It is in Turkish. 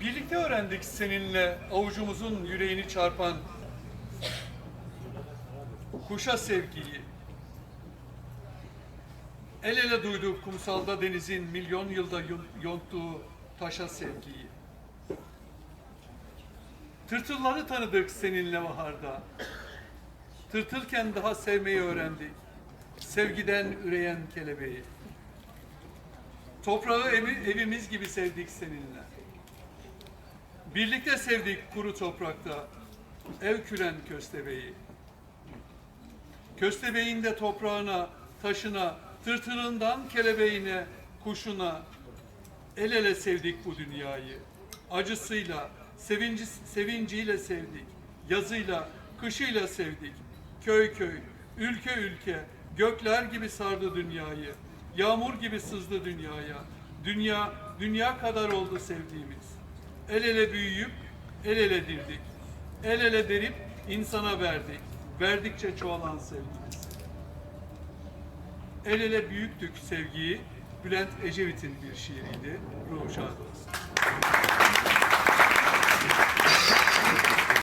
Birlikte öğrendik seninle avucumuzun yüreğini çarpan kuşa sevgiyi. El ele duyduk kumsalda denizin milyon yılda yonttuğu taşa sevgiyi. Tırtılları tanıdık seninle baharda. Tırtılken daha sevmeyi öğrendik. Sevgiden üreyen kelebeği. Toprağı evi- evimiz gibi sevdik seninle. Birlikte sevdik kuru toprakta ev küren köstebeği. Köstebeğin de toprağına, taşına, tırtırından kelebeğine, kuşuna el ele sevdik bu dünyayı. Acısıyla, sevinci, sevinciyle sevdik. Yazıyla, kışıyla sevdik. Köy köy, ülke ülke, gökler gibi sardı dünyayı. Yağmur gibi sızdı dünyaya. Dünya, dünya kadar oldu sevdiğimiz. El ele büyüyüp el ele dirdik. El ele derip insana verdik. Verdikçe çoğalan sevgimiz. El ele büyüktük sevgiyi. Bülent Ecevit'in bir şiiriydi. Ruhu şad olsun.